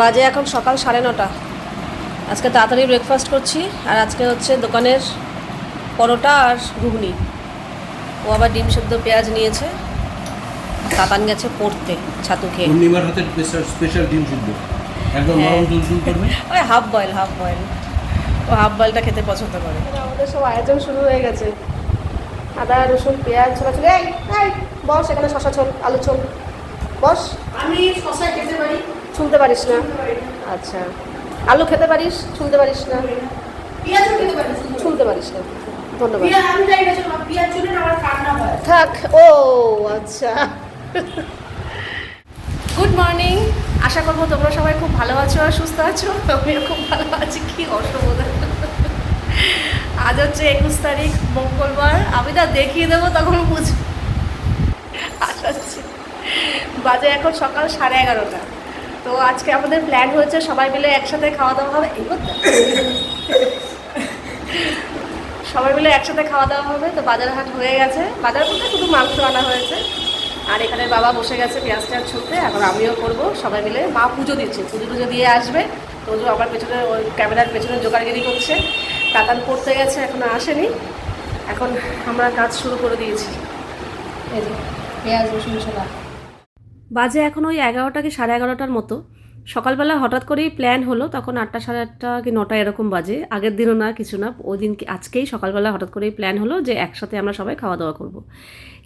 বাজে এখন সকাল সাড়ে নটা। আজকে তাড়াতাড়ি ব্রেকফাস্ট করছি আর আজকে হচ্ছে দোকানের পরোটা আর ঘুগনি। ও আবার ডিম সেদ্ধ পেঁয়াজ নিয়েছে কাতান গেছে পড়তে ছাতু খেয়ে। পূর্ণিমার হাতে স্পেশাল স্পেশাল ডিম সিদ্ধ। একদম হ্যাঁ। নরম করবে। ওই হাফ বয়েল হাফ বয়েল ও হাফ বয়েলটা খেতে পছন্দ করে। আমাদের সব আয়োজন শুরু হয়ে গেছে। আদা রসুন পেঁয়াজ ছোলা ছোলা। এই এই বস এখানে শশা ছোল আলু ছোল। বস। আমি শশা খেতে পারি। ছুলতে পারিস না। আচ্ছা। আলু খেতে পারিস ছুলতে পারিস না। ছুলতে পারিস না। ধন্যবাদ। থাক। ও আচ্ছা। Good morning. আশা করব তোমরা সবাই খুব ভালো আছো আর সুস্থ আছো। আমিও খুব ভালো আছি। কি অসুবিধা আজ হচ্ছে একুশ তারিখ মঙ্গলবার। আমি না দেখিয়ে দেবো তখন বুঝ আশা হচ্ছে বাজে এখন সকাল সাড়ে এগারোটা। তো আজকে আমাদের প্ল্যান হয়েছে সবাই মিলে একসাথে খাওয়া দাওয়া হবে। এই করতে। সবাই মিলে একসাথে খাওয়া দাওয়া হবে, তো বাজার হাট হয়ে গেছে। বাজার বলতে শুধু মাংস আনা হয়েছে। আর এখানে বাবা বসে গেছে পেঁয়াজ টেয়াজ ছুলতে এখন আমিও করব। সবাই মিলে মা পুজো দিচ্ছে, পুজো টুজো দিয়ে আসবে। তো যে আমার পেছনে, ওই ক্যামেরার পেছনে জোগাড়গিরি করছে। তাতান পড়তে গেছে, এখনও আসেনি। এখন আমরা কাজ শুরু করে দিয়েছি। এই যে, পেঁয়াজ, রসুন, ছোলা। বাজে এখন ওই এগারোটা কি সাড়ে এগারোটার মতো। সকালবেলা হঠাৎ করেই প্ল্যান হলো, তখন আটটা সাড়ে আটটা কি নটা এরকম বাজে। আগের দিনও না, কিছু না, ওই দিন আজকেই সকালবেলা হঠাৎ করেই প্ল্যান হলো যে একসাথে আমরা সবাই খাওয়া দাওয়া করব।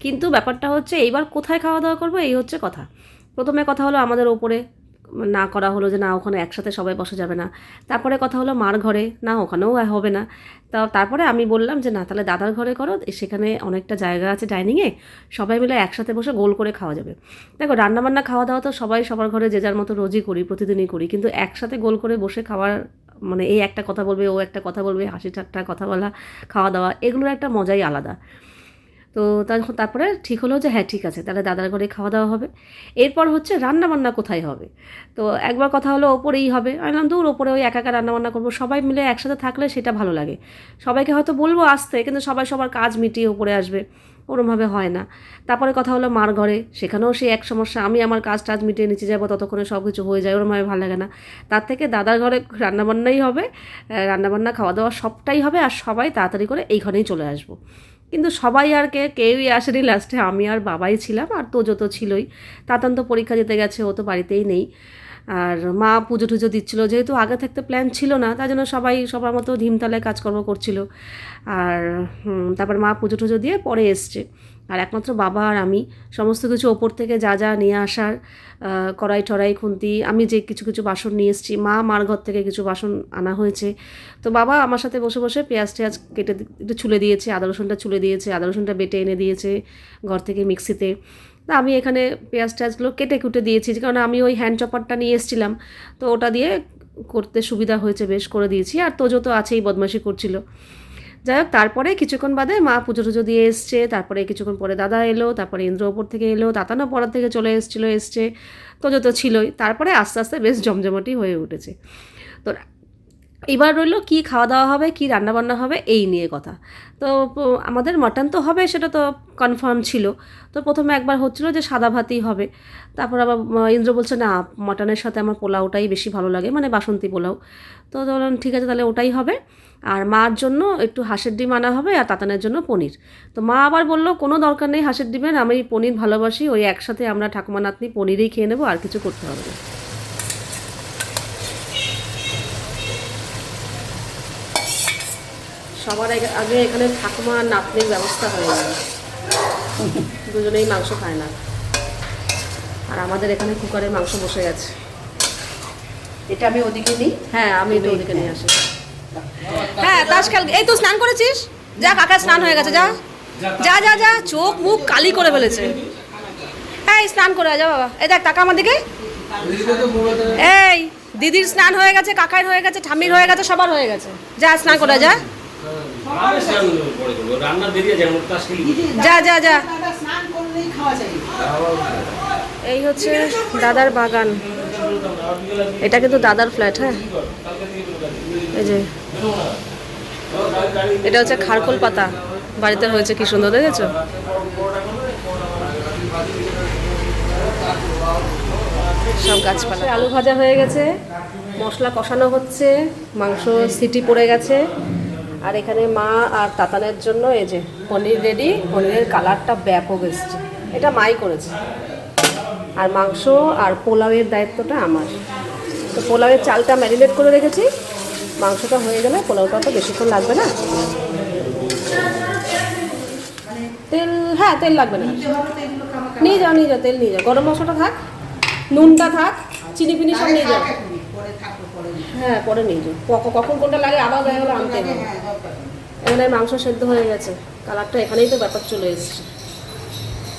কিন্তু ব্যাপারটা হচ্ছে এইবার কোথায় খাওয়া দাওয়া করব, এই হচ্ছে কথা। প্রথমে কথা হলো আমাদের ওপরে না করা হলো যে না, ওখানে একসাথে সবাই বসা যাবে না। তারপরে কথা হলো মার ঘরে, না, ওখানেও হবে না। তা তারপরে আমি বললাম যে, না, তাহলে দাদার ঘরে করো, সেখানে অনেকটা জায়গা আছে ডাইনিংয়ে, সবাই মিলে একসাথে বসে গোল করে খাওয়া যাবে। দেখো, রান্নাবান্না খাওয়া দাওয়া তো সবাই সবার ঘরে যে যার মতো রোজই করি, প্রতিদিনই করি, কিন্তু একসাথে গোল করে বসে খাওয়ার মানে এই একটা কথা বলবে, ও একটা কথা বলবে, হাসি ঠাট্টা, কথা বলা খাওয়া দাওয়া এগুলোর একটা মজাই আলাদা। তো তারপরে ঠিক হলো যে হ্যাঁ ঠিক আছে, তাহলে দাদার ঘরে খাওয়া দাওয়া হবে। এরপর হচ্ছে রান্না বান্না কোথায় হবে? তো একবার কথা হলো ওপরেই হবে। আমি বললাম, দূর, ওপরে ওই একা একা রান্না বান্না করব। সবাই মিলে একসাথে থাকলে সেটা ভালো লাগে। সবাইকে হয়তো বলব আসতে, কিন্তু সবাই সবার কাজ মিটিয়ে ওপরে আসবে। ওরমভাবে হয় না। তারপরে কথা হলো মার ঘরে। সেখানেও সেই এক সমস্যা, আমি আমার কাজ টাজ মিটিয়ে নিচে যাব, ততক্ষণে সব কিছু হয়ে যায়, ওরমভাবে ভালো লাগে না। তার থেকে দাদার ঘরে রান্নাবান্নাই হবে রান্নাবান্না খাওয়া দাওয়া সবটাই হবে, আর সবাই তাড়াতাড়ি করে এই ঘরেই চলে আসব। কিন্তু সবাই আর কে, কেউই আসেনি লাস্টে আমি আর বাবাই ছিলাম আর তো যত ছিলই তাতান্ত পরীক্ষা যেতে গেছে, ও তো বাড়িতেই নেই। আর মা পুজো টুজো দিচ্ছিল, যেহেতু আগে থাকতে প্ল্যান ছিল না, তাই জন্য সবাই সবার মতো ধীমতালে কাজকর্ম করছিল। আর তারপর মা পুজো টুজো দিয়ে পরে এসছে। আর একমাত্র বাবা আর আমি, সমস্ত কিছু ওপর থেকে যা যা নিয়ে আসার কড়াই টড়াই খুন্তি, আমি যে কিছু কিছু বাসন নিয়ে এসেছি, মা মার ঘর থেকে কিছু বাসন আনা হয়েছে। তো বাবা আমার সাথে বসে বসে পেঁয়াজ টেয়াজ কেটে একটু ছুলে দিয়েছে, আদা রসুনটা ছুলে দিয়েছে, আদা রসুনটা বেটে এনে দিয়েছে ঘর থেকে মিক্সিতে। তা আমি এখানে পেঁয়াজ টেয়াজগুলো কেটে কুটে দিয়েছি, কারণ আমি ওই হ্যান্ড চপারটা নিয়ে এসেছিলাম। তো ওটা দিয়ে করতে সুবিধা হয়েছে, বেশ করে দিয়েছি, আর তোজো তো আছেই, বদমাশি করছিল। যাই হোক, তারপরে কিছুক্ষণ বাদে মা পুজো টুজো দিয়ে এসছে, তারপরে কিছুক্ষণ পরে দাদা এলো, তারপরে ইন্দ্র ওপর থেকে এলো, তাতানো পড়ার থেকে চলে এসেছিল, এসছে, তোজো তো ছিলই, তারপরে আস্তে আস্তে বেশ জমজমাটি হয়ে উঠেছে। তো এবার রইল কি খাওয়া দাওয়া হবে, কি রান্নাবান্না হবে, এই নিয়ে কথা। তো আমাদের মাটন তো হবে সেটা তো কনফার্ম ছিল। তো প্রথমে একবার হচ্ছিল যে সাদা ভাতই হবে। তারপর আবার ইন্দ্র বলছে, না, মাটনের সাথে আমার পোলাওটাই বেশি ভালো লাগে মানে বাসন্তী পোলাও। তো বললাম, ঠিক আছে, তাহলে ওটাই হবে। আর মার জন্য একটু হাঁসের ডিম আনা হবে আর তাতানের জন্য পনির। তো মা আবার বলল, কোনো দরকার নেই হাঁসের ডিমের, আমি পনির ভালোবাসি, ওই একসাথে আমরা ঠাকুমা নাতনি পনিরই খেয়ে নেব, আর কিছু করতে হবে না। সবার আগে এখানে ঠাকুমা নাতনির ব্যবস্থা হয়ে গেল। দুজনেই মাংস খায় না। আর আমাদের এখানে কুকারে মাংস বসে গেছে এটা আমি ওদিকে নিই? হ্যাঁ আমি একটু ওদিকে নিয়ে আসি। হ্যাঁ তাস খেল এই তো স্নান করেছিস? যা কাকা স্নান হয়ে গেছে যা। যা যা যা চোখ মুখ কালি করে ফেলেছে। এই স্নান করে যা বাবা। এই দেখ টাকা আমার দিকে। এই দিদির স্নান হয়ে গেছে কাকার হয়ে গেছে ঠাম্মির হয়ে গেছে সবার হয়ে গেছে। যা স্নান করে যা। যা যা যা। দাদা স্নান করলেই খাওয়া যায়। এই হচ্ছে দাদার বাগান। এটা কিন্তু দাদার ফ্ল্যাট হ্যাঁ? এই যে। এটা হচ্ছে খারকোল পাতা। বাড়িতে হয়েছে কি সুন্দর দেখেছ? সব গাছপালা। আলু ভাজা হয়ে গেছে মশলা কষানো হচ্ছে মাংস সিটি পড়ে গেছে। আর এখানে মা আর তাতানের জন্য এই যে পনির রেডি, পনিরের কালারটা ব্যাপক এসছে। এটা মাই করেছে। আর মাংস আর পোলাওয়ের দায়িত্বটা আমার। তো পোলাওয়ের চালটা ম্যারিনেট করে রেখেছি। মাংসটা হয়ে গেলে পোলাওটা তো বেশিক্ষণ লাগবে না। তেল হ্যাঁ তেল লাগবে না। নিয়ে যাও নিয়ে যাও, তেল নিয়ে যাও। গরম মশলাটা থাক, নুনটা থাক, চিনি ফিনি সব নিয়ে যাও। হ্যাঁ পরে নিয়ে যাও কখন কোনটা লাগে আবার দেখা গেলো আনতে হবে। হ্যাঁ। এখানে মাংস সেদ্ধ হয়ে গেছে। কালারটা এখানেই তো ব্যাপার চলে এসেছে।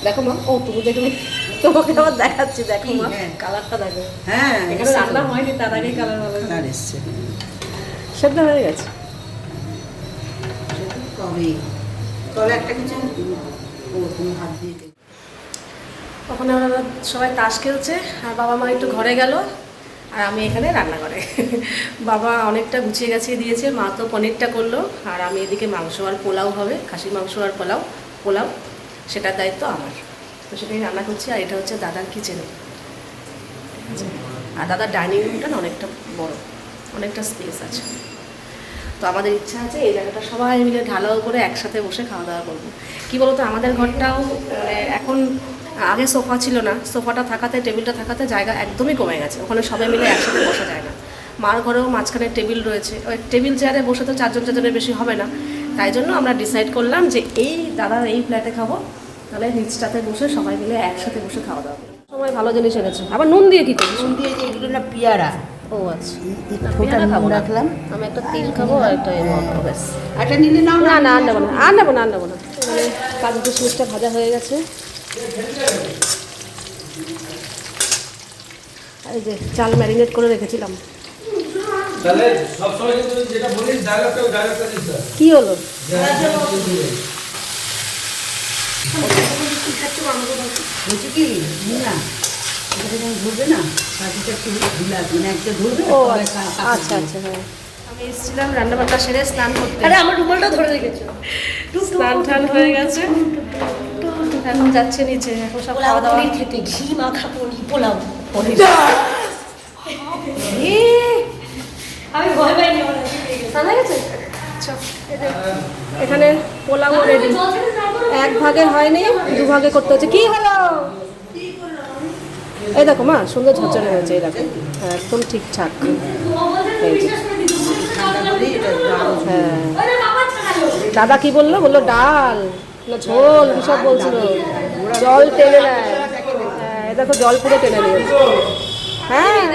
দেখো মা ও তুমি দেখবে তোমাকে আবার দেখাচ্ছি দেখো মা হ্যাঁ। কালারটা দেখো। হ্যাঁ এখানে রান্না হয়নি তার আগেই কালার ভালো কালার এসছে। সেদ্ধ হয়ে গেছে। তবে তবে একটা কিছু হাত দিয়ে ওখানে ওরা সবাই তাস খেলছে আর বাবা মা একটু ঘরে গেল। আর আমি এখানে রান্না করে বাবা অনেকটা গুছিয়ে গাছিয়ে দিয়েছে, মা তো পনিরটা করল, আর আমি এদিকে মাংস আর পোলাও হবে খাসি মাংস আর পোলাও পোলাও, সেটার দায়িত্ব আমার। তো সেটাই রান্না করছি, আর এটা হচ্ছে দাদার কিচেনে আর দাদার ডাইনিং রুমটা না অনেকটা বড়, অনেকটা স্পেস আছে। তো আমাদের ইচ্ছা আছে এই জায়গাটা সবাই মিলে ঢালাও করে একসাথে বসে খাওয়া দাওয়া করব। কী বলতো, আমাদের ঘরটাও মানে এখন আগে সোফা ছিল না সোফাটা থাকাতে টেবিলটা থাকাতে জায়গা একদমই কমে গেছে। ওখানে সবাই মিলে একসাথে বসা যায় না। মার ঘরেও মাঝখানে টেবিল রয়েছে। ওই টেবিল চেয়ারে বসে তো চারজন চারজনের বেশি হবে না। তাই জন্য আমরা ডিসাইড করলাম যে এই দাদার এই ফ্ল্যাটে খাব। তাহলে নিচটাতে বসে সবাই মিলে একসাথে বসে খাওয়া দাওয়া সময় ভালো জিনিস এনেছো। আবার নুন দিয়ে কি করিস নুন দিয়ে যে এগুলো না পেয়ারা। ও আচ্ছা। পেয়ারা খাব রাখলাম। আমি একটা তিল খাব আর একটা ব্যাস। একটা নিলে নাও না। না আর নেব না। আর নেব না আর নেব না। মানে কাজু কিশমিশটা ভাজা হয়ে গেছে। এই যে চাল ম্যারিনেট করে রেখেছিলাম। কি হলো? মানে আচ্ছা আচ্ছা আচ্ছা হ্যাঁ। আমি এসেছিলাম রান্না বান্না সেরে স্নান করতে। আরে আমার রুমালটা ধরে রেখেছো। স্নান টান হয়ে গেছে। এখন যাচ্ছে নিচে এখন সব খাওয়া দাওয়া খেতে ঘি মাখা পনির পোলাও পনির। আমি ভয় পাইনি কাছে গেছে। আচ্ছা, এখানে পোলাও রেডি। এক ভাগে হয়নি দু ভাগে করতে হচ্ছে। কি হলো? এই দেখো মা সুন্দর ঝরঝরে হয়েছে এই দেখো। হ্যাঁ একদম ঠিকঠাক। হ্যাঁ। দাদা কি বলল? বলল ডাল। না ঝোল সব বলছিল জল টেনে নেয় হ্যাঁ দেখো জল পুরো টেনে নিয়েছে হ্যাঁ তোর।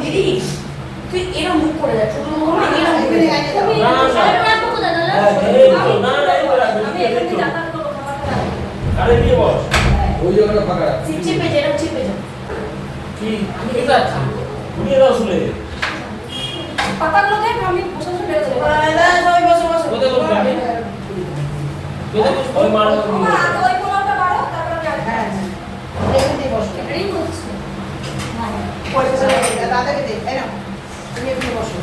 দিদি তুই এরকম মুখ করে যাচ্ছ ছোট মুখ এরকম করে যাচ্ছ না, না। না, আরে নিয়ে বস। ওই জায়গাটা ফাঁকা রাখ। চিপে যে এরকম চিপে যাও কি? ঠিক আছে। ঘুরিয়ে দাও শুনে। পাতাগুলো দেখ আমি বসে বসে বেরোতে কোথায় বসবে? আমি? কোথায়? ওই মার। ওই তারপর আমি হ্যাঁ হ্যাঁ। এখানে বসো। বলছি পয়সা দাদাকে দে এই নাও। তুমি এখানে বসো।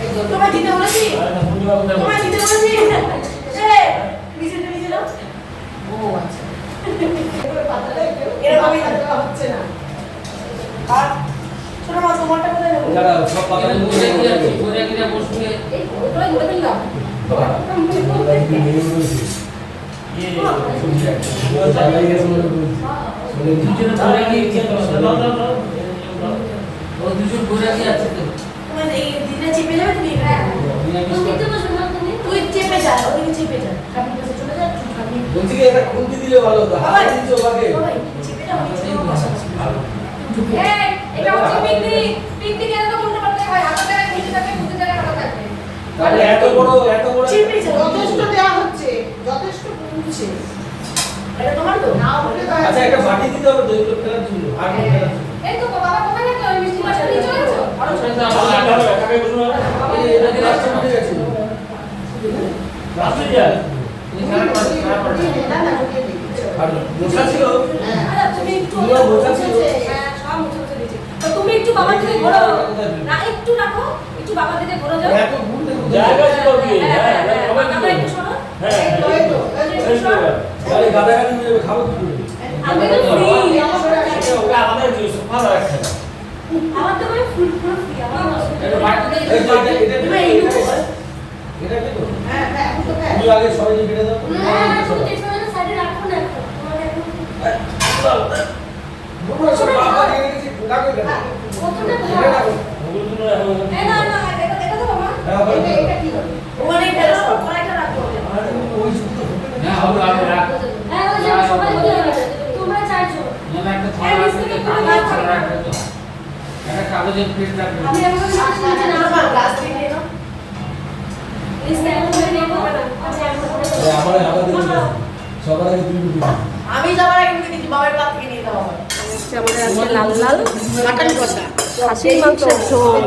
এই দিতে বলেছি। তোমায় দিতে বলেছি। এ নিচে নিচে নাও ও আচ্ছা। দুজনে ঘুরে তো। আছে তো। দিনে চেপে যাবে তুমি হ্যাঁ তুমি নিতে বসবে না তুমি তুই চেপে যা ওদিকে চেপে যা ঠাকুর কাছে চলে যা ঠাকুর বলছি এটা খুন্তি দিলে ভালো হতো হাতে ওকে বাবাই চেপে যা ওদিকে চেপে বসা এই এটা হচ্ছে পিকনিক পিকনিক এর তো উল্টো পাল্টা হয় হাতে জায়গায় ঘুরতে থাকবে ঘুরতে জায়গায় হাতে থাকবে তাহলে এত বড় এত বড় চেপে যা যথেষ্ট দেওয়া হচ্ছে যথেষ্ট কমছে এটা তোমার তো না বলে আচ্ছা একটা বাটি দিতে হবে তো এগুলো ফেলার জন্য আর এই তো বাবা কোথায় ওই মিষ্টি মাছটা নিয়ে চলে গেছো তো আচ্ছা, আমার এটা হবে, একাকে বসুন না। এই রাস্তা উঠে গেছে। তুমি একটু বাবার দিকে ঘোরো। না একটু রাখো একটু বাবার দিকে ঘোরো যাও। এত ঘুরতে ঘুরতে জায়গা ছিল কি হ্যাঁ হ্যাঁ বাবা একটু শোনো। হ্যাঁ তো শোনো। গাড়ি গাদাগাদি নিয়ে যাবে, খাব কি করে? আমি তো ফ্রি ওটা আমাদের যে সোফা রাখছে আমার তো মানে ফুল ফুল ফ্রি আমার এটা বাড়িতে এটা এটা এটা কি তো হ্যাঁ হ্যাঁ এখন তো খায় তুমি আগে সবাই কেটে দাও হ্যাঁ তুমি টেলিফোনের সাইডে রাখো না এখন তোমার এখন সব বাবা দিয়ে কতটা ভালো না না এটা এটা তো বাবা হ্যাঁ এটা এটা কি হবে ওখানে এটা রাখো কড়াইটা রাখো আরে ওই শুধু না হবে হবে রাখ হ্যাঁ ওই যে সবাই তোমরা চাইছো না একটা কাগজ কাগজের প্লেট আমি এখন না নেব না আমি যাবার আগে দিচ্ছি বাবার কাছ থেকে নিয়ে যাওয়া হবে আমাদের লাল লাল মাটন কষা খাসির মাংসের ঝোল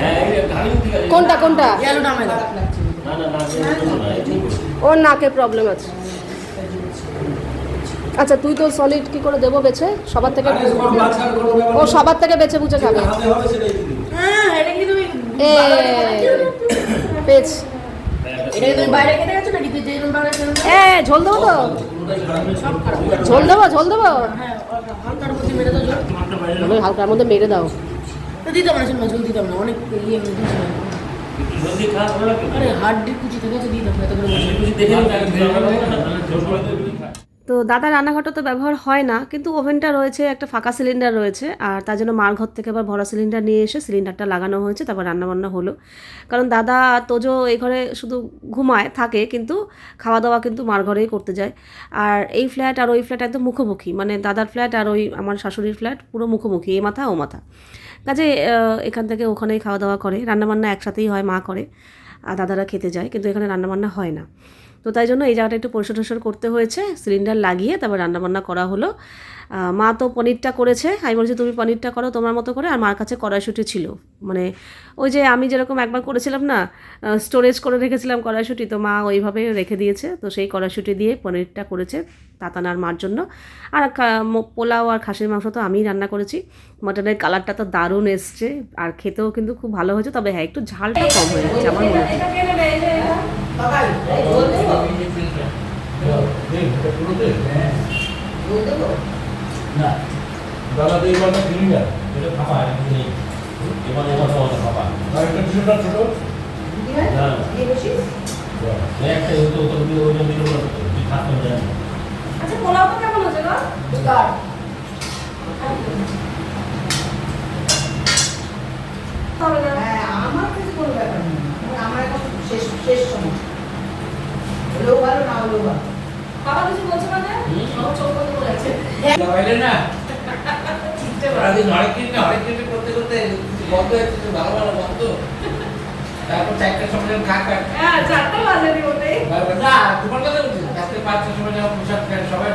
হ্যাঁ কোনটা কোনটা। ওর নাকে প্রবলেম আছে। আচ্ছা তুই তো সলিড কি করে দেবো বেছে? সবার থেকে ও সবার থেকে বেছে বুঝে খাবে। হ্যাঁ পেজ ঝোল দেবো তো? ঝোল দেবো ঝোল দেবো? হ্যাঁ হালকার মধ্যে মেরে দাও জল ওই হালকার মধ্যে মেরে দাও। তো দিতে পারে শুনবা জল দিতাম না। অনেক ইয়ে না আরে হাড্ডির কুচি থেকে দিতাম না তো দাদা রান্নাঘরটা তো ব্যবহার হয় না, কিন্তু ওভেনটা রয়েছে, একটা ফাঁকা সিলিন্ডার রয়েছে, আর তার জন্য মার ঘর থেকে আবার ভরা সিলিন্ডার নিয়ে এসে সিলিন্ডারটা লাগানো হয়েছে, তারপর রান্নাবান্না হলো। কারণ দাদা তোজো এই ঘরে শুধু ঘুমায়, থাকে, কিন্তু খাওয়া দাওয়া কিন্তু মার ঘরেই করতে যায়। আর এই ফ্ল্যাট আর ওই ফ্ল্যাট একদম মুখোমুখি মানে দাদার ফ্ল্যাট আর ওই আমার শাশুড়ির ফ্ল্যাট পুরো মুখোমুখি, এ মাথা ও মাথা। কাজে এখান থেকে ওখানেই খাওয়া দাওয়া করে, রান্নাবান্না একসাথেই হয়, মা করে, আর দাদারা খেতে যায়, কিন্তু এখানে রান্নাবান্না হয় না। তো তাই জন্য এই জায়গাটা একটু পরিষ্কার টরিষ্কার করতে হয়েছে সিলিন্ডার লাগিয়ে তারপর রান্নাবান্না করা হলো। মা তো পনিরটা করেছে, আমি বলছি, তুমি পনিরটা করো তোমার মতো করে। আর মার কাছে কড়াইশুটি ছিল। মানে ওই যে আমি যেরকম একবার করেছিলাম না স্টোরেজ করে রেখেছিলাম কড়াইশুটি, তো মা ওইভাবে রেখে দিয়েছে। তো সেই কড়াইশুটি দিয়ে পনিরটা করেছে তাতানার মার জন্য। আর পোলাও আর খাসির মাংস তো আমিই রান্না করেছি। মটনের কালারটা তো দারুণ এসছে। আর খেতেও কিন্তু খুব ভালো হয়েছে। তবে হ্যাঁ একটু ঝালটা কম হয়ে গেছে, আমার মনে হয়। এটা কে নেবে এই যে এটা বাবাই জল দেবো? এই প্লেটটা। দেখ এটা পুরোতে দেবো? না। দাদা তো এইবার না দিলি না এটা ফাঁপা নেই এবার এবার তো ফাঁপা আর একটা ছোট। না দিয়ে একটা হতো তো দিলে ওইটা দিলে না আচ্ছা পোলাওটা কেমন গো? হবে হ্যাঁ আমার কাছে কোনো ব্যাপার নেই। শেষ সময়। হলেও ভালো না হলেও ভালো। বাবা কিছু বলছে না আমার চোখ বন্ধ করে আছে। লাগাইলে না। সারাদিন হরেক দিন হরেক দিন করতে করতে বন্ধ হয়ে যাচ্ছে, ভালো ভালো বন্ধ। তারপর চারটার সময় যখন খা হ্যাঁ চারটা বাজে ওটাই না তোমার কথা বলছি রাত্রে পাঁচটার সময় যখন খায় সবাই।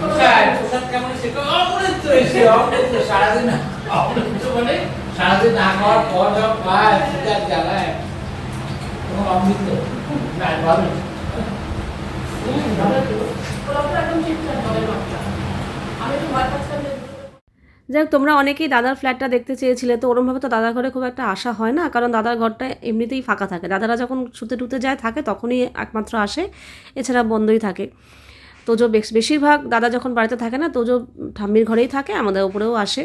প্রসাদ প্রসাদ কেমন শেখো অমৃত এসে অমৃত। সারাদিন অমৃত মানে সারাদিন না খাওয়ার পর যখন খায় সেটা জ্বালায়। যাই হোক, তোমরা অনেকেই দাদার ফ্ল্যাটটা দেখতে চেয়েছিলে, তো ওরমভাবে তো দাদার ঘরে খুব একটা আশা হয় না, কারণ দাদার ঘরটা এমনিতেই ফাঁকা থাকে। দাদারা যখন শুতে টুতে যায়, থাকে তখনই একমাত্র আসে, এছাড়া বন্ধই থাকে। তোজো বেশ, বেশিরভাগ দাদা যখন বাড়িতে থাকে না, তোজো ঠাম্মির ঘরেই থাকে, আমাদের উপরেও আসে।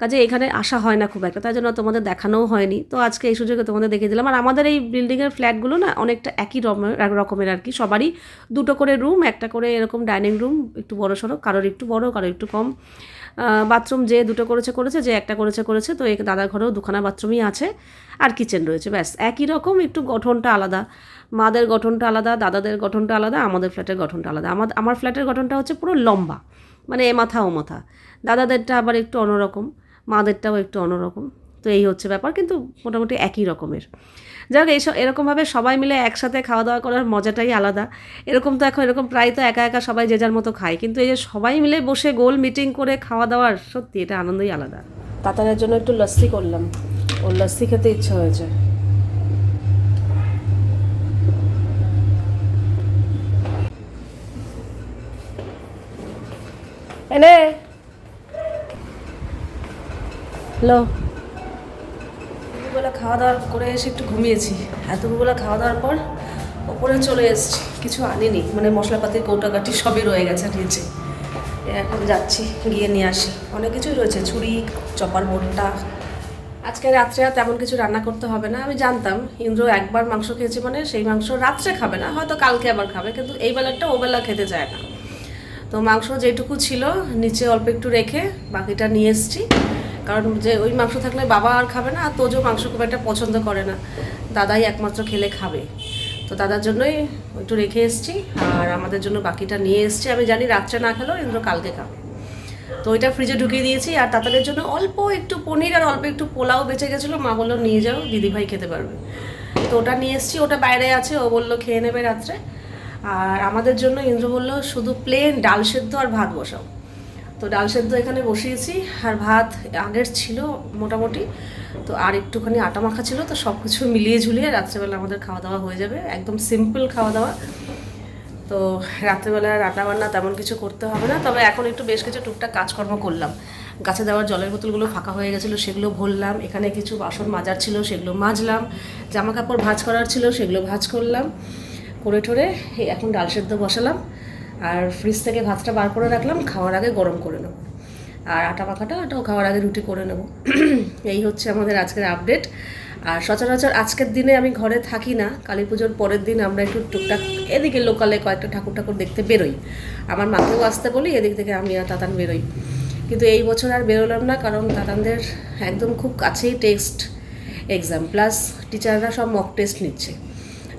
কাজে এখানে আসা হয় না খুব একটা তাই জন্য তোমাদের দেখানোও হয়নি। তো আজকে এই সুযোগে তোমাদের দেখিয়ে দিলাম। আর আমাদের এই বিল্ডিংয়ের ফ্ল্যাটগুলো না অনেকটা একই রকমের, এক আর কি। সবারই দুটো করে রুম একটা করে এরকম ডাইনিং রুম একটু বড় সড়ো কারোর একটু বড়, কারোর একটু কম। বাথরুম যে দুটো করেছে করেছে, যে একটা করেছে করেছে, তো এই দাদার ঘরেও দুখানা বাথরুমই আছে। আর কিচেন রয়েছে, ব্যাস। একই রকম, একটু গঠনটা আলাদা। মাদের গঠনটা আলাদা, দাদাদের গঠনটা আলাদা, আমাদের ফ্ল্যাটের গঠনটা আলাদা। আমার আমার ফ্ল্যাটের গঠনটা হচ্ছে পুরো লম্বা মানে এ মাথা ও মাথা। দাদাদেরটা আবার একটু অন্যরকম। মাদেরটাও একটু অন্যরকম। তো এই হচ্ছে ব্যাপার, কিন্তু মোটামুটি একই রকমের। যাই হোক এইসব এরকমভাবে সবাই মিলে একসাথে খাওয়া দাওয়া করার মজাটাই আলাদা। এরকম তো এখন, এরকম প্রায় তো একা একা সবাই যে যার মতো খায়। কিন্তু এই যে সবাই মিলে বসে গোল মিটিং করে খাওয়া দাওয়ার সত্যি এটা আনন্দই আলাদা। তাতানের জন্য একটু লস্যি করলাম। ওর লস্যি খেতে ইচ্ছা হয়েছে। এনে! হ্যালো দুপুরবেলা খাওয়া দাওয়া করে এসে একটু ঘুমিয়েছি। আর দুপুরবেলা খাওয়া দাওয়ার পর ওপরে চলে এসেছি। কিছু আনিনি মানে মশলাপাতির কৌটাকাটি সবই রয়ে গেছে নিচে। এখন যাচ্ছি, গিয়ে নিয়ে আসি। অনেক কিছুই রয়েছে, ছুরি, চপার বোর্ডটা আজকে রাত্রে আর তেমন কিছু রান্না করতে হবে না, আমি জানতাম। ইন্দ্র একবার মাংস খেয়েছে মানে সেই মাংস রাত্রে খাবে না, হয়তো কালকে আবার খাবে, কিন্তু এই বেলাটা ও বেলা খেতে চায় না। তো মাংস যেটুকু ছিল, নিচে অল্প একটু রেখে বাকিটা নিয়ে এসেছি। কারণ যে ওই মাংস থাকলে বাবা আর খাবে না, আর তোজো মাংস খুব একটা পছন্দ করে না। দাদাই একমাত্র খেলে খাবে। তো দাদার জন্যই একটু রেখে এসেছি, আর আমাদের জন্য বাকিটা নিয়ে এসেছি। আমি জানি রাত্রে না খেলেও ইন্দ্র কালকে খাবে। তো ওইটা ফ্রিজে ঢুকিয়ে দিয়েছি, আর তাতাদের জন্য অল্প একটু পনির আর অল্প একটু পোলাও বেঁচে গেছিল। মা বলল, নিয়ে যাও, দিদিভাই খেতে পারবে। তো ওটা নিয়ে এসেছি, ওটা বাইরে আছে, ও বলল, খেয়ে নেবে রাত্রে। আর আমাদের জন্য ইন্দ্র বলল, শুধু প্লেন ডাল সেদ্ধ আর ভাত বসাও। তো ডাল সেদ্ধ এখানে বসিয়েছি, আর ভাত আগের ছিল মোটামুটি। তো আর একটুখানি আটা মাখা ছিল, তো সব কিছু মিলিয়ে ঝুলিয়ে রাত্রেবেলা আমাদের খাওয়া দাওয়া হয়ে যাবে, একদম সিম্পল খাওয়া দাওয়া। তো রাত্রেবেলা রান্না বান্না তেমন কিছু করতে হবে না, তবে এখন একটু বেশ কিছু টুকটাক কাজকর্ম করলাম। গাছে দেওয়ার জলের বোতলগুলো ফাঁকা হয়ে গেছিল, সেগুলো ভরলাম, এখানে কিছু বাসন মাজার ছিল, সেগুলো মাজলাম জামা কাপড় ভাঁজ করার ছিল, সেগুলো ভাঁজ করলাম, করে ঠোরে এখন ডাল সেদ্ধ বসালাম। আর ফ্রিজ থেকে ভাতটা বার করে রাখলাম, খাওয়ার আগে গরম করে নেব। আর আটা মাখাটা ওটাও খাওয়ার আগে রুটি করে নেব। এই হচ্ছে আমাদের আজকের আপডেট আর সচরাচর আজকের দিনে আমি ঘরে থাকি না, কালী পুজোর পরের দিন আমরা একটু টুকটাক এদিকে লোকালে কয়েকটা ঠাকুর ঠাকুর দেখতে বেরোই। আমার মাকেও আসতে বলি, এদিক থেকে আমি আর তাতান বেরোই। কিন্তু এই বছর আর বেরোলাম না, কারণ তাতানদের একদম খুব কাছেই টেস্ট এক্সাম প্লাস টিচাররা সব মক টেস্ট নিচ্ছে।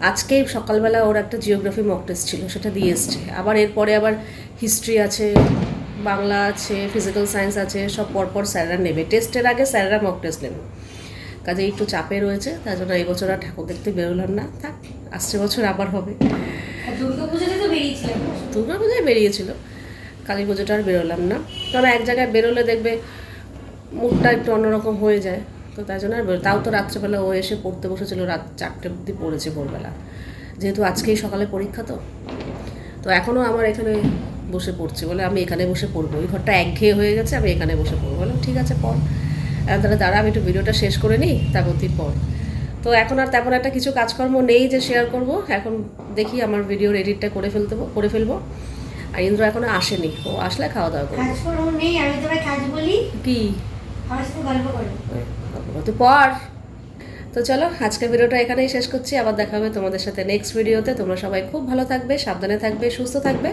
আজকেই সকালবেলা ওর একটা জিওগ্রাফি মক টেস্ট ছিল সেটা দিয়ে এসছে। আবার এরপরে আবার হিস্ট্রি আছে বাংলা আছে ফিজিক্যাল সায়েন্স আছে সব পরপর স্যাররা নেবে। টেস্টের আগে স্যাররা মক টেস্ট নেবে। কাজে একটু চাপে রয়েছে তার জন্য এই বছর আর ঠাকুর দেখতে বেরোলাম না। থাক আসছে বছর আবার হবে। আর তো বেরিয়েছিলাম দুর্গা পুজোয় বেরিয়েছিল। কালী পুজোটা আর বেরোলাম না। কারণ এক জায়গায় বেরোলে দেখবে মুডটা একটু অন্যরকম হয়ে যায়। তো তাই জন্য আর তাও তো রাত্রেবেলা ও এসে পড়তে বসেছিল রাত চারটে অবধি পড়েছে ভোরবেলা। যেহেতু আজকেই সকালে পরীক্ষা তো। তো এখনও আমার এখানে বসে পড়ছে বলে আমি এখানে বসে পড়ব। ওই ঘরটা একঘেয়ে হয়ে গেছে আমি এখানে বসে পড়ব। বললাম ঠিক আছে পড়। এখন তাহলে দাঁড়া আমি একটু ভিডিওটা শেষ করে নিই তারপর তুই পড়। তো এখন আর তেমন একটা কিছু কাজকর্ম নেই যে শেয়ার করব। এখন দেখি আমার ভিডিওর এডিটটা করে ফেলতে করে ফেলব। আর ইন্দ্র এখনও আসেনি। ও আসলে খাওয়া দাওয়া করব। নেই আমি তোমায় কাজ বলি। কি? আমার সাথে গল্প করো। তুই পর। তো চলো আজকের ভিডিওটা এখানেই শেষ করছি। আবার দেখা হবে তোমাদের সাথে নেক্সট ভিডিওতে তোমরা সবাই খুব ভালো থাকবে সাবধানে থাকবে সুস্থ থাকবে।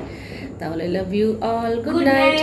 তাহলে love you all good night